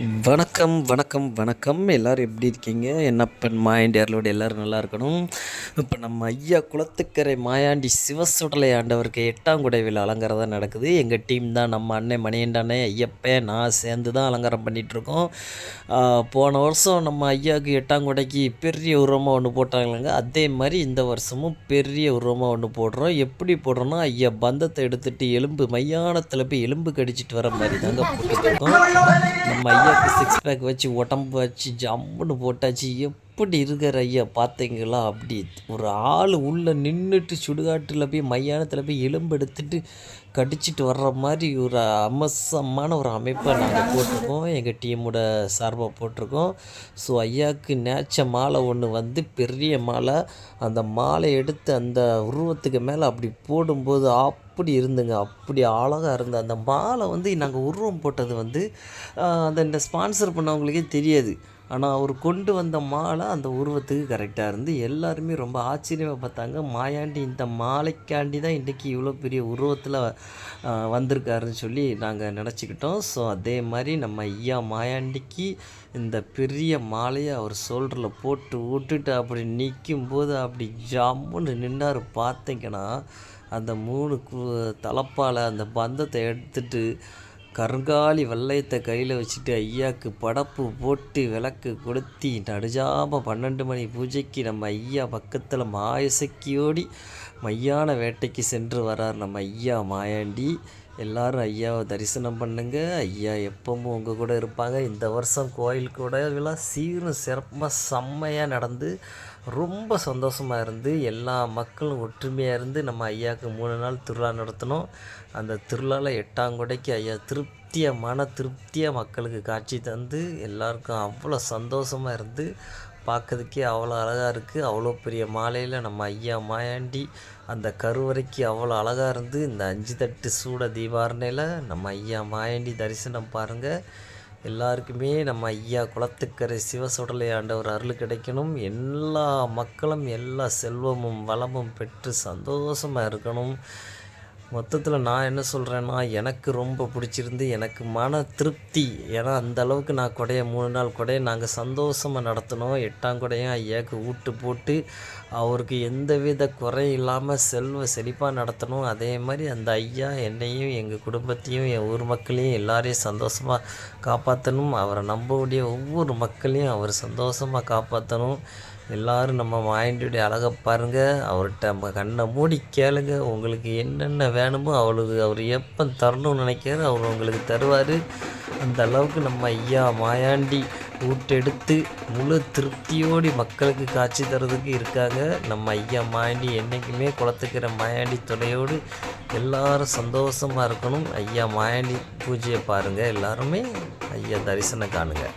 வணக்கம் வணக்கம் வணக்கம். எல்லோரும் எப்படி இருக்கீங்க? என்னப்பன் மாயாண்டியார்களோட எல்லோரும் நல்லா இருக்கணும். இப்போ நம்ம ஐயா குளத்துக்கரை மாயாண்டி சிவசுடலை ஆண்டவருக்கு எட்டாம் குடை விழா அலங்காரம் தான் நடக்குது. எங்கள் டீம் தான் நம்ம அண்ணன் மணியண்டானே ஐயப்பன் நான் சேர்ந்து தான் அலங்காரம் பண்ணிகிட்ருக்கோம் போன வருஷம் நம்ம ஐயாவுக்கு எட்டாம் குடைக்கு பெரிய உருவமாக ஒன்று போட்டாங்களாங்க. அதே மாதிரி இந்த வருஷமும் பெரிய உருவமாக ஒன்று போடுறோம். எப்படி போடுறோன்னா ஐயா பந்தத்தை எடுத்துகிட்டு எலும்பு மையானத்தில் போய் எலும்பு கடிச்சிட்டு வர மாதிரி தாங்க போட்டுருக்கோம் நம்ம ஐயா பேக் சிக்ஸ் பேக் வச்சு உடம்பு வச்சு ஜம்முன்னு போட்டாச்சு. எப்படி இருக்கிற ஐயா? பார்த்தீங்களா அப்படி ஒரு ஆள் உள்ளே நின்றுட்டு சுடுகாட்டில் போய் மையானத்தில் போய் எலும்பு எடுத்துட்டு கடிச்சிட்டு வர்ற மாதிரி ஒரு அமசமான ஒரு அமைப்பை நாங்கள் போட்டிருக்கோம். எங்கள் டீமோட சார்பாக போட்டிருக்கோம். ஸோ ஐயாவுக்கு நேச்ச மாலை ஒன்று வந்து பெரிய மாலை. அந்த மாலை எடுத்து அந்த உருவத்துக்கு மேலே அப்படி போடும்போது ஆப் அப்படி இருந்துங்க. அப்படி அழகாக இருந்த அந்த மாலை வந்து நாங்கள் உருவம் போட்டது வந்து அந்த ஸ்பான்சர் பண்ணவங்களுக்கே தெரியாது. ஆனால் அவர் கொண்டு வந்த மாலை அந்த உருவத்துக்கு கரெக்டாக இருந்து எல்லாருமே ரொம்ப ஆச்சரியமாக பார்த்தாங்க. மாயாண்டி இந்த மாலைக்காண்டி தான் இன்றைக்கி இவ்வளோ பெரிய உருவத்தில் வந்திருக்காருன்னு சொல்லி நாங்கள் நினச்சிக்கிட்டோம். ஸோ அதே மாதிரி நம்ம ஐயா மாயாண்டிக்கு இந்த பெரிய மாலையை அவர் சோல்டரில் போட்டு விட்டுட்டு அப்படி நிற்கும்போது அப்படி ஜம்முன்னு நின்னார். பார்த்தீங்கன்னா அந்த மூணு கு தலைப்பால் அந்த பந்தத்தை எடுத்துட்டு கருங்காலி வெள்ளையத்தை கையில் வச்சுட்டு ஐயாவுக்கு படப்பு போட்டு விளக்கு கொளுத்தி நடுஜாம பன்னெண்டு மணி பூஜைக்கு நம்ம ஐயா பக்கத்தில் மாயசக்கியோடி மையான வேட்டைக்கு சென்று வரார் நம்ம ஐயா மாயாண்டி. எல்லோரும் ஐயாவை தரிசனம் பண்ணுங்க. ஐயா எப்பவும் உங்கள் கூட இருப்பாங்க. இந்த வருஷம் கோயில் கூட விழா சீரும் சிறப்பாக செம்மையாக நடந்து ரொம்ப சந்தோஷமாக இருந்து எல்லா மக்களும் ஒற்றுமையாக இருந்து நம்ம ஐயாவுக்கு மூணு நாள் திருவிழா நடத்தினோம் அந்த திருவிழாவில் எட்டாங்குடைக்கு ஐயா திருப்தியாக மன திருப்தியாக மக்களுக்கு காட்சி தந்து எல்லாருக்கும் அவ்வளோ சந்தோஷமாக இருந்து பார்க்கறதுக்கே அவ்வளோ அழகாக இருக்குது அவ்வளோ பெரிய மாலையில் நம்ம ஐயா மாயாண்டி அந்த கருவறைக்கு அவ்வளோ அழகாக இருந்து இந்த அஞ்சு தட்டு சூட தீபாரணையில் நம்ம ஐயா மாயாண்டி தரிசனம் பாருங்கள் எல்லாருக்குமே நம்ம ஐயா குளத்துக்கரை சிவசுடலை ஆண்டவர் அருள் கிடைக்கணும். எல்லா மக்களும் எல்லா செல்வமும் வளமும் பெற்று சந்தோஷமாக இருக்கணும். மொத்தத்தில் நான் என்ன சொல்கிறேன்னா எனக்கு ரொம்ப பிடிச்சிருந்து எனக்கு மன திருப்தி. ஏன்னா அந்த அளவுக்கு நான் கொடையை மூணு நாள் கொடையை நாங்கள் சந்தோஷமாக நடத்தினோம். எட்டாம் கொடையும் ஐயாவுக்கு ஊட்டு போட்டு அவருக்கு எந்த வித குறை இல்லாமல் செல்வ செழிப்பாக நடத்தணும் அதே மாதிரி அந்த ஐயா என்னையும் எங்கள் குடும்பத்தையும் என் ஊர் மக்களையும் எல்லாரையும் சந்தோஷமாக காப்பாற்றணும் அவரை நம்பக்கூடிய ஒவ்வொரு மக்களையும் அவர் சந்தோஷமாக காப்பாற்றணும் எல்லோரும் நம்ம மாயண்டியுடைய அழகை பாருங்கள் அவர்கிட்ட நம்ம கண்ணை மூடி கேளுங்க. உங்களுக்கு என்னென்ன வேணுமோ அவளுக்கு அவர் எப்போ தரணும்னு நினைக்கிறார் அவர் உங்களுக்கு தருவார். அந்த அளவுக்கு நம்ம ஐயா மாயாண்டி ஊட்டெடுத்து முழு திருப்தியோடு மக்களுக்கு காட்சி தரதுக்கு இருக்காங்க. நம்ம ஐயா மாயாண்டி என்றைக்குமே குளத்துக்கிற மாயாண்டி துணையோடு எல்லாரும் சந்தோஷமாக இருக்கணும். ஐயா மாயாண்டி பூஜையை பாருங்கள் எல்லாருமே ஐயா தரிசனம் காணுங்கள்